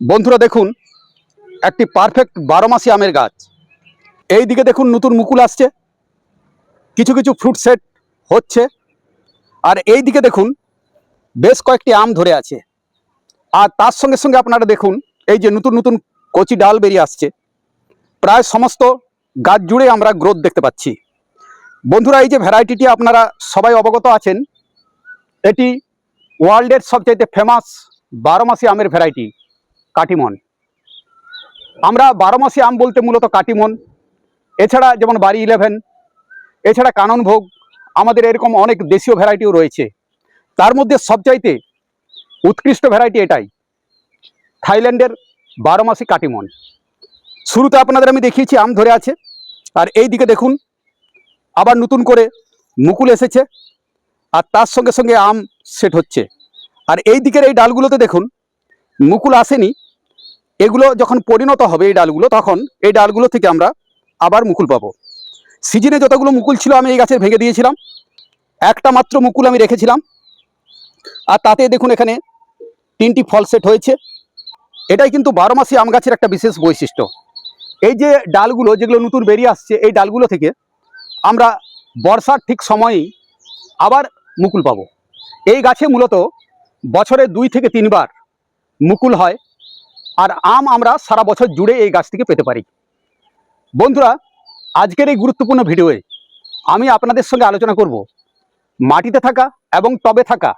বন্ধুরা দেখুন, একটি পারফেক্ট বারো মাসি আমের গাছ। এই দিকে দেখুন নতুন মুকুল আসছে। কিছু কিছু ফ্রুট সেট হচ্ছে। আর এই দিকে দেখুন, বেশ কয়েকটি আম ধরে আছে। আর তার সঙ্গে সঙ্গে আপনারা দেখুন, এই যে নতুন নতুন কচি ডাল বেরিয়ে আসছে। প্রায় সমস্ত গাছ জুড়ে আমরা গ্রোথ দেখতে পাচ্ছি। বন্ধুরা, এই যে ভ্যারাইটিটি আপনারা সবাই অবগত আছেন, এটি ওয়ার্ল্ডের সবচাইতে ফেমাস বারো মাসি আমের ভ্যারাইটি কাটিমন। আমরা বারো মাসি আম বলতে মূলত কাটিমন। এছাড়া যেমন বাড়ি ইলেভেন এছাড়া কাননভোগ আমাদের এরকম অনেক দেশীয় ভ্যারাইটিও রয়েছে। তার মধ্যে সবচাইতে উৎকৃষ্ট ভ্যারাইটি এটাই। থাইল্যান্ডের বারো মাসি কাটিমন। শুরুতে আপনাদের আমি দেখিয়েছি, আম ধরে আছে। আর এই দিকে দেখুন, আবার নতুন করে মুকুল এসেছে। আর তার সঙ্গে সঙ্গে আম সেট হচ্ছে। আর এই দিকের এই ডালগুলোতে দেখুন, মুকুল আসেনি। এগুলো যখন পরিণত হবে এই ডালগুলো, তখন এই ডালগুলো থেকে আমরা আবার মুকুল পাবো। সিজনে যতগুলো মুকুল ছিল, আমি এই গাছের ভেঙে দিয়েছিলাম। একটা মাত্র মুকুল আমি রেখেছিলাম। আর তাতে দেখুন এখানে তিনটি ফল সেট হয়েছে। এটাই কিন্তু বারো মাসি আম গাছের একটা বিশেষ বৈশিষ্ট্য। এই যে ডালগুলো, যেগুলো নতুন বেরিয়ে আসছে, এই ডালগুলো থেকে আমরা বর্ষার ঠিক সময়েই আবার মুকুল পাবো। এই গাছে মূলত বছরে দুই থেকে তিনবার মুকুল হয়। আর আম আমরা সারা বছর জুড়ে এই গাছ থেকে পেতে পারি। বন্ধুরা, আজকের এই গুরুত্বপূর্ণ ভিডিওয়ে আমি আপনাদের সঙ্গে আলোচনা করব মাটিতে থাকা এবং টবে থাকা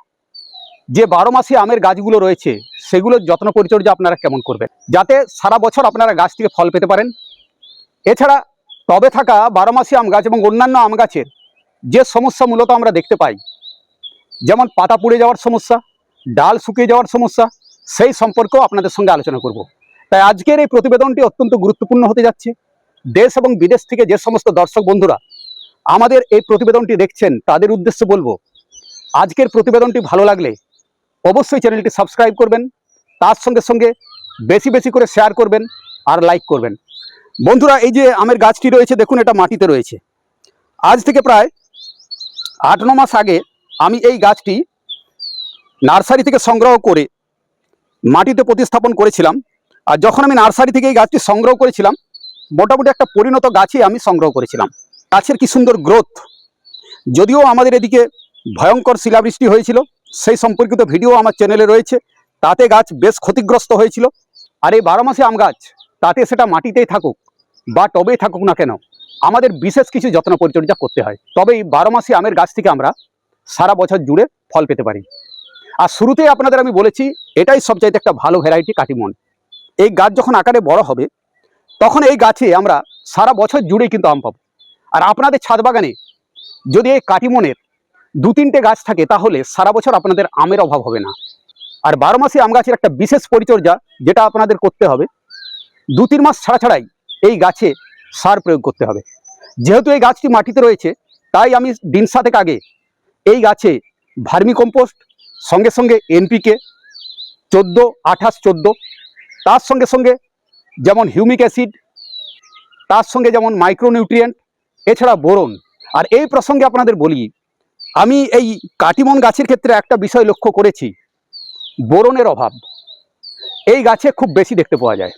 যে বারো মাসি আমের গাছগুলো রয়েছে, সেগুলোর যত্ন পরিচর্যা আপনারা কেমন করবেন? যাতে সারা বছর আপনারা গাছ থেকে ফল পেতে পারেন। এছাড়া টবে থাকা বারো মাসি আম গাছ এবং অন্যান্য আম গাছের যে সমস্যা মূলত আমরা দেখতে পাই, যেমন পাতা পুড়ে যাওয়ার সমস্যা, ডাল শুকিয়ে যাওয়ার সমস্যা সেই সম্পর্কেও আপনাদের সঙ্গে আলোচনা করব। তাই আজকের এই প্রতিবেদনটি অত্যন্ত গুরুত্বপূর্ণ হতে যাচ্ছে। দেশ এবং বিদেশ থেকে যে সমস্ত দর্শক বন্ধুরা আমাদের এই প্রতিবেদনটি দেখছেন, তাদের উদ্দেশ্যে বলব, আজকের প্রতিবেদনটি ভালো লাগলে অবশ্যই চ্যানেলটি সাবস্ক্রাইব করবেন, তার সঙ্গে সঙ্গে বেশি বেশি করে শেয়ার করবেন আর লাইক করবেন। বন্ধুরা, এই যে আমের গাছটি রয়েছে, দেখুন এটা মাটিতে রয়েছে। আজ থেকে প্রায় আট ন মাস আগে আমি এই গাছটি নার্সারি থেকে সংগ্রহ করে মাটিতে প্রতিস্থাপন করেছিলাম। আর যখন আমি নার্সারি থেকে এই গাছটি সংগ্রহ করেছিলাম, মোটামুটি একটা পরিণত গাছই আমি সংগ্রহ করেছিলাম। গাছের কি সুন্দর গ্রোথ যদিও আমাদের এদিকে ভয়ঙ্কর শিলাবৃষ্টি হয়েছিল, সেই সম্পর্কিত ভিডিও আমার চ্যানেলে রয়েছে। তাতে গাছ বেশ ক্ষতিগ্রস্ত হয়েছিল। আর এই বারো মাসে আম গাছ, তাতে সেটা মাটিতেই থাকুক বা টবেই থাকুক না কেন, আমাদের বিশেষ কিছু যত্ন পরিচর্যা করতে হয়। তবে এই বারো মাসে আমের গাছ থেকে আমরা সারা বছর জুড়ে ফল পেতে পারি। আর শুরুতেই আপনাদের আমি বলেছি, এটাই সবচাইতে একটা ভালো ভ্যারাইটি কাটিমন। এই গাছ যখন আকারে বড় হবে, তখন এই গাছে আমরা সারা বছর জুড়েই কিন্তু আম পাবো। আর আপনাদের ছাদ বাগানে যদি এই কাটিমনের দু তিনটে গাছ থাকে, তাহলে সারা বছর আপনাদের আমের অভাব হবে না। আর বারো মাসে আম গাছের একটা বিশেষ পরিচর্যা যেটা আপনাদের করতে হবে, দু তিন মাস ছাড়া ছাড়াই এই গাছে সার প্রয়োগ করতে হবে। যেহেতু এই গাছটি মাটিতে রয়েছে, তাই আমি দিন সাতেক আগে এই গাছে ভার্মি কম্পোস্ট সঙ্গে সঙ্গে এনপিকে চোদ্দ, আঠাশ, চোদ্দ, তার সঙ্গে সঙ্গে যেমন হিউমিক অ্যাসিড, তার সঙ্গে যেমন মাইক্রোনিউট্রিয়েন্ট, এছাড়া বোরন। আর এই প্রসঙ্গে আপনাদের বলি, আমি এই কাটিমন গাছের ক্ষেত্রে একটা বিষয় লক্ষ্য করেছি, বোরনের অভাব। এই গাছে খুব বেশি দেখতে পাওয়া যায়।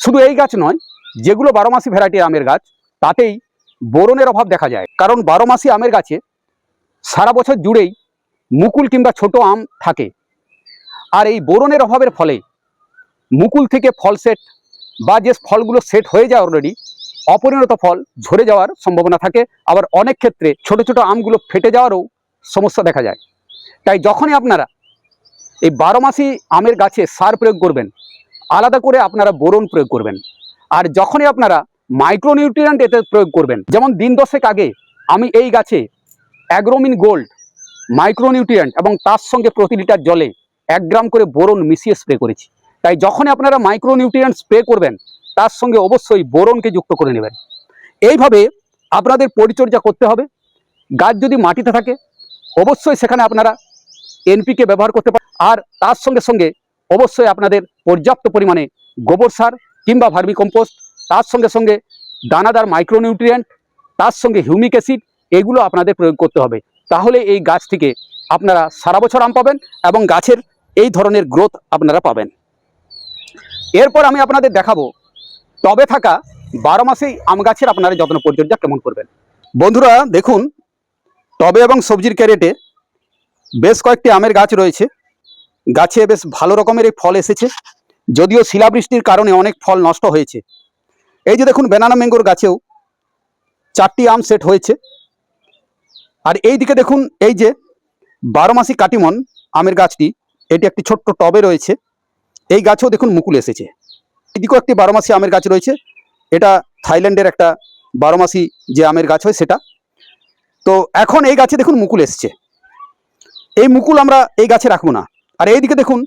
শুধু এই গাছ নয়, যেগুলো বারো মাসি ভ্যারাইটি আমের গাছ, তাতেই বোরনের অভাব দেখা যায়। কারণ বারো মাসি আমের গাছে সারা বছর জুড়েই মুকুল কিংবা ছোট আম থাকে। আর এই বোরনের অভাবের ফলে মুকুল থেকে ফল সেট বা যে ফলগুলো সেট হয়ে যায় অলরেডি অপরিণত ফল ঝরে যাওয়ার সম্ভাবনা থাকে। আবার অনেক ক্ষেত্রে ছোট ছোট আমগুলো ফেটে যাওয়ারও সমস্যা দেখা যায়। তাই যখনই আপনারা এই বারো মাসি আমের গাছে সার প্রয়োগ করবেন, আলাদা করে আপনারা বোরন প্রয়োগ করবেন। আর যখনই আপনারা মাইক্রোনিউট্রিয়েন্ট এতে প্রয়োগ করবেন, যেমন দিন দশেক আগে আমি এই গাছে অ্যাগ্রোমিন গোল্ড মাইক্রোনিউট্রিয়েন্ট এবং তার সঙ্গে প্রতি লিটার জলে এক গ্রাম করে বোরন মিশিয়ে স্প্রে করেছি। তাই যখনই আপনারা মাইক্রোনিউট্রিয়েন্ট স্প্রে করবেন, তার সঙ্গে অবশ্যই বোরনকে যুক্ত করে নেবেন। এইভাবে আপনাদের পরিচর্যা করতে হবে। গাছ যদি মাটিতে থাকে, অবশ্যই সেখানে আপনারা এনপিকে ব্যবহার করতে পারেন। আর তার সঙ্গে সঙ্গে অবশ্যই আপনাদের পর্যাপ্ত পরিমাণে গোবর সার কিংবা ভার্মি কম্পোস্ট তার সঙ্গে সঙ্গে দানাদার মাইক্রোনিউট্রিয়েন্ট, তার সঙ্গে হিউমিক অ্যাসিড, এগুলো আপনাদের প্রয়োগ করতে হবে। তাহলে এই গাছ থেকে আপনারা সারা বছর আম পাবেন এবং গাছের এই ধরনের গ্রোথ আপনারা পাবেন। এরপর আমি আপনাদের দেখাবো টবে থাকা বারো মাসেই আম গাছের আপনারা যত্ন পরিচর্যা কেমন করবেন। বন্ধুরা, দেখুন টবে এবং সবজির ক্যারেটে বেশ কয়েকটি আমের গাছ রয়েছে। গাছে বেশ ভালো রকমের এই ফল এসেছে, যদিও শিলাবৃষ্টির কারণে অনেক ফল নষ্ট হয়েছে। এই যে দেখুন বেনানা ম্যাঙ্গোর গাছেও চারটি আম সেট হয়েছে। আর এই দিকে দেখুন, এই যে বারো মাসি কাটিমন আমের গাছটি, এটি একটি ছোট্ট টবে রয়েছে। এই গাছেও দেখুন মুকুল এসেছে। এদিকেও একটি বারো মাসি আমের গাছ রয়েছে। এটা থাইল্যান্ডের একটা বারো মাসি যে আমের গাছ হয় সেটা। তো এখন এই গাছে দেখুন মুকুল এসছে। এই মুকুল আমরা এই গাছে রাখব না। আর এইদিকে দেখুন,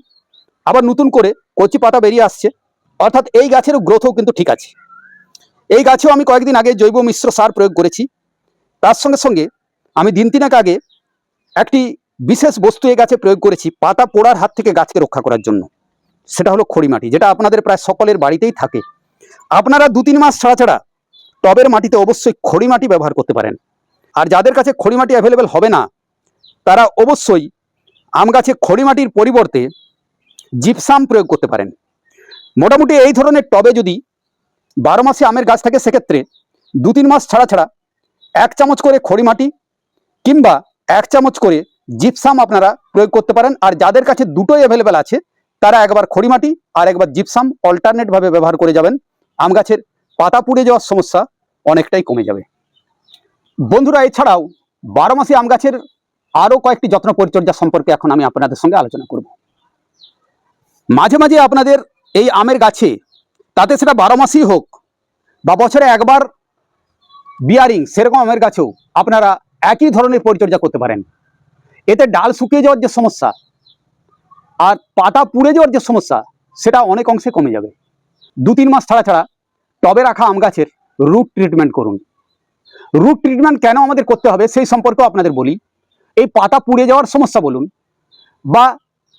আবার নতুন করে কচি পাতা বেরিয়ে আসছে। অর্থাৎ এই গাছেরও গ্রোথও কিন্তু ঠিক আছে। এই গাছেও আমি কয়েকদিন আগে জৈব মিশ্র সার প্রয়োগ করেছি। তার সঙ্গে সঙ্গে আমি দিন তিনেক আগে একটি বিশেষ বস্তু এ গাছে প্রয়োগ করেছি পাতা পোড়ার হাত থেকে গাছকে রক্ষা করার জন্য। সেটা হলো খড়ি মাটি যেটা আপনাদের প্রায় সকলের বাড়িতেই থাকে। আপনারা দু তিন মাস ছাড়া ছাড়া টবের মাটিতে অবশ্যই খড়ি মাটি ব্যবহার করতে পারেন। আর যাদের কাছে খড়ি মাটি অ্যাভেলেবেল হবে না, তারা অবশ্যই আম গাছে খড়ি মাটির পরিবর্তে জিপসাম প্রয়োগ করতে পারেন। মোটামুটি এই ধরনের টবে যদি বারো মাসে আমের গাছ থাকে, সেক্ষেত্রে দু তিন মাস ছাড়া ছাড়া এক চামচ করে খড়ি মাটি কিংবা এক চামচ করে জিপসাম আপনারা প্রয়োগ করতে পারেন। আর যাদের কাছে দুটোই অ্যাভেলেবেল আছে, তারা একবার খড়িমাটি আর একবার জিপসাম অল্টারনেটভাবে ব্যবহার করে যাবেন। আম গাছের পাতা পুড়ে যাওয়ার সমস্যা অনেকটাই কমে যাবে। বন্ধুরা, এছাড়াও বারো মাসে আম গাছের আরও কয়েকটি যত্ন পরিচর্যা সম্পর্কে এখন আমি আপনাদের সঙ্গে আলোচনা করব। মাঝে মাঝে আপনাদের এই আমের গাছে, তাতে সেটা বারো মাসই হোক বা বছরে একবার বিয়ারিং সেরকম আমের গাছেও আপনারা একই ধরনের পরিচর্যা করতে পারেন। এতে ডাল শুকিয়ে যাওয়ার যে সমস্যা আর পাতা পুড়ে যাওয়ার যে সমস্যা, সেটা অনেক অংশে কমে যাবে। দু তিন মাস ছাড়া ছাড়া টবে রাখা আম গাছের রুট ট্রিটমেন্ট করুন। রুট ট্রিটমেন্ট কেন আমাদের করতে হবে সেই সম্পর্কেও আপনাদের বলি। এই পাতা পুড়ে যাওয়ার সমস্যা বলুন বা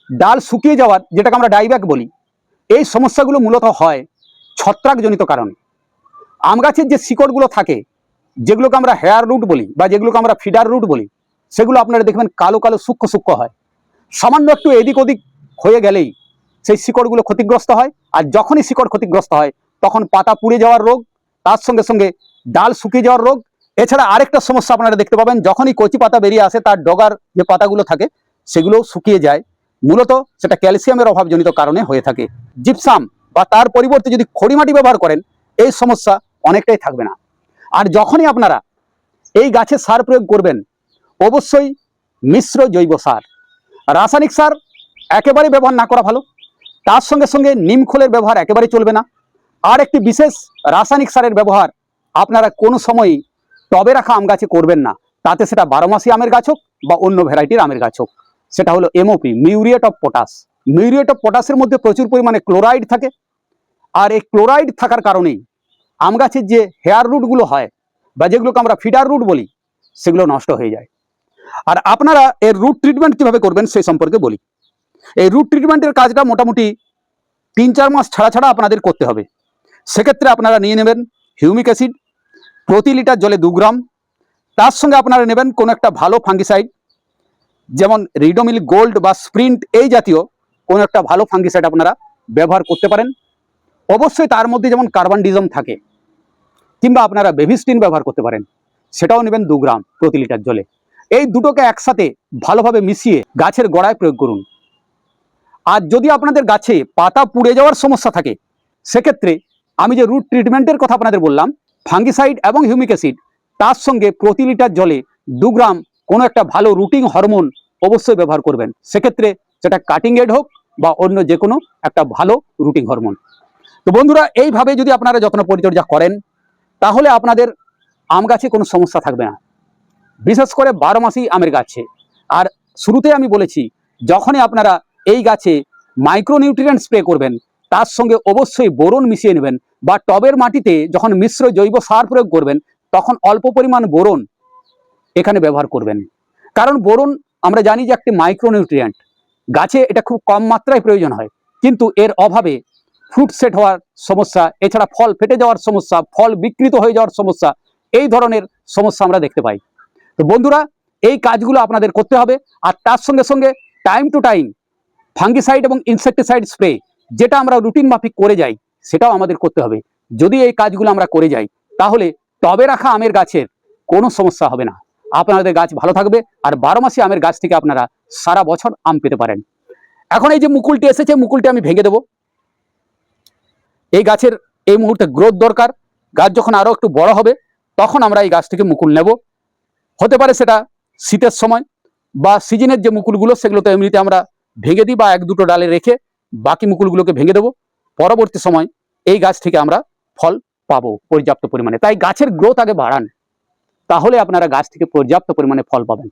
ডাল শুকিয়ে যাওয়ার, যেটাকে আমরা ডাইব্যাক বলি, এই সমস্যাগুলো মূলত হয় ছত্রাকজনিত কারণে। আম গাছের যে শিকড়গুলো থাকে যেগুলোকে আমরা হেয়ার রুট বলি বা যেগুলোকে আমরা ফিডার রুট বলি, সেগুলো আপনারা দেখবেন কালো কালো সূক্ষ্ম সূক্ষ্ম হয়। সামান্য একটু এদিক ওদিক হয়ে গেলেই সেই শিকড়গুলো ক্ষতিগ্রস্ত হয় আর যখনই শিকড় ক্ষতিগ্রস্ত হয়, তখন পাতা পুড়ে যাওয়ার রোগ, তার সঙ্গে সঙ্গে ডাল শুকিয়ে যাওয়ার রোগ। এছাড়া আরেকটা সমস্যা আপনারা দেখতে পাবেন, যখনই কচি পাতা বেরিয়ে আসে, তার ডগার যে পাতাগুলো থাকে, সেগুলোও শুকিয়ে যায়। মূলত সেটা ক্যালসিয়ামের অভাবজনিত কারণে হয়ে থাকে। জিপসাম বা তার পরিবর্তে যদি খড়ি মাটি ব্যবহার করেন, এই সমস্যা অনেকটাই থাকবে না। আর যখনই আপনারা এই গাছে সার প্রয়োগ করবেন, অবশ্যই মিশ্র জৈব সার। রাসায়নিক সার একেবারে ব্যবহার না করা ভালো। তার সঙ্গে সঙ্গে নিম খোলের ব্যবহার একেবারে চলবে না। আর একটি বিশেষ রাসায়নিক সারের ব্যবহার আপনারা কোনো সময়ই টবে রাখা আম গাছে করবেন না। তাতে সেটা বারো মাসি আমের গাছ হোক বা অন্য ভ্যারাইটির আমের গাছ হোক। সেটা হলো MOP muriate of potash muriate of পটাশের মধ্যে প্রচুর পরিমাণে ক্লোরাইড থাকে। আর এই ক্লোরাইড থাকার কারণেই আম গাছের যে হেয়ার রুটগুলো হয় বা যেগুলোকে আমরা ফিডার রুট বলি, সেগুলো নষ্ট হয়ে যায়। আর আপনারা এর রুট ট্রিটমেন্ট কীভাবে করবেন সেই সম্পর্কে বলি। এই রুট ট্রিটমেন্টের কাজটা মোটামুটি তিন চার মাস ছাড়া ছাড়া আপনাদের করতে হবে। সেক্ষেত্রে আপনারা নিয়ে নেবেন হিউমিক অ্যাসিড প্রতি লিটার জলে দু গ্রাম। তার সঙ্গে আপনারা নেবেন কোনো একটা ভালো ফাঙ্গিসাইড যেমন রিডোমিল গোল্ড বা স্প্রিন্ট এই জাতীয় কোনো একটা ভালো ফাঙ্গিসাইড আপনারা ব্যবহার করতে পারেন। অবশ্যই তার মধ্যে যেমন কার্বন ডিজম থাকে কিংবা আপনারা বেভিস্টিন ব্যবহার করতে পারেন। সেটাও নেবেন দু গ্রাম প্রতি লিটার জলে। এই দুটোকে একসাথে ভালোভাবে মিশিয়ে গাছের গোড়ায় প্রয়োগ করুন। আর যদি আপনাদের গাছে পাতা পুড়ে যাওয়ার সমস্যা থাকে, সেক্ষেত্রে আমি যে রুট ট্রিটমেন্টের কথা আপনাদের বললাম ফাঙ্গিসাইড এবং হিউমিক অ্যাসিড তার সঙ্গে প্রতি লিটার জলে দু গ্রাম কোনো একটা ভালো রুটিং হরমোন অবশ্যই ব্যবহার করবেন। সেক্ষেত্রে সেটা কাটিং এড হোক বা অন্য যে কোনো একটা ভালো রুটিং হরমোন তো বন্ধুরা, এইভাবে যদি আপনারা যত্ন পরিচর্যা করেন তাহলে আপনাদের আম গাছে কোনো সমস্যা থাকবে না। বিশেষ করে বারো মাসই আমের গাছে। আর শুরুতে আমি বলেছি, যখনই আপনারা এই গাছে মাইক্রোনিউট্রিয়েন্ট স্প্রে করবেন, তার সঙ্গে অবশ্যই বোরন মিশিয়ে নেবেন বা টবের মাটিতে যখন মিশ্র জৈব সার প্রয়োগ করবেন, তখন অল্প পরিমাণ বোরন এখানে ব্যবহার করবেন। কারণ বোরন, আমরা জানি যে একটি মাইক্রোনিউট্রিয়েন্ট গাছে এটা খুব কম মাত্রায় প্রয়োজন হয়। কিন্তু এর অভাবে ফ্রুট সেট হওয়ার সমস্যা, এছাড়া ফল ফেটে যাওয়ার সমস্যা, ফল বিকৃত হয়ে যাওয়ার সমস্যা, এই ধরনের সমস্যা আমরা দেখতে পাই। তো বন্ধুরা, এই কাজগুলো আপনাদের করতে হবে, আর তার সঙ্গে সঙ্গে টাইম টু টাইম ফাঙ্গিসাইড এবং ইনসেকটিসাইড স্প্রে যেটা আমরা রুটিন মাফিক করে যাই, সেটাও আমাদের করতে হবে। যদি এই কাজগুলো আমরা করে যাই, তাহলে টবে রাখা আমের গাছের কোনো সমস্যা হবে না। আপনাদের গাছ ভালো থাকবে, আর বারো মাসে আমের গাছ থেকে আপনারা সারা বছর আম পেতে পারেন। এখন এই যে মুকুলটি এসেছে, মুকুলটি আমি ভেঙে দেব। এই গাছের এই মুহূর্তে গ্রোথ দরকার। গাছ যখন আরও একটু বড় হবে, তখন আমরা এই গাছ থেকে মুকুল নেব। হতে পারে সেটা শীতের সময় বা সিজনের যে মুকুলগুলো সেগুলো তো এমনিতে আমরা ভেঙে দিই বা এক দুটো ডালে রেখে বাকি মুকুলগুলোকে ভেঙে দেবো। পরবর্তী সময় এই গাছ থেকে আমরা ফল পাবো পর্যাপ্ত পরিমাণে। তাই গাছের গ্রোথ আগে বাড়ান। তাহলে আপনারা গাছ থেকে পর্যাপ্ত পরিমাণে ফল পাবেন।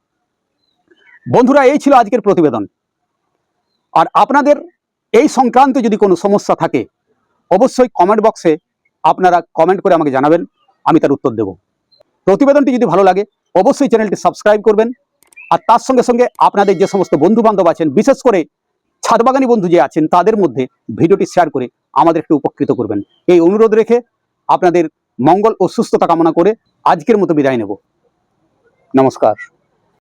বন্ধুরা, এই ছিল আজকের প্রতিবেদন। আর আপনাদের এই সংক্রান্ত যদি কোনো সমস্যা থাকে অবশ্যই কমেন্ট বক্সে আপনারা কমেন্ট করে আমাকে জানাবেন, আমি তার উত্তর দেব। প্রতিবেদনটি যদি ভালো লাগে, অবশ্যই চ্যানেলটি সাবস্ক্রাইব করবেন। আর তার সঙ্গে সঙ্গে আপনাদের যে সমস্ত বন্ধু বান্ধব আছেন, বিশেষ করে ছাদবাগানি বন্ধু যে আছেন, তাদের মধ্যে ভিডিওটি শেয়ার করে আমাদের একটু উপকৃত করবেন। এই অনুরোধ রেখে আপনাদের মঙ্গল ও সুস্থতা কামনা করে আজকের মতো বিদায় নেব। নমস্কার।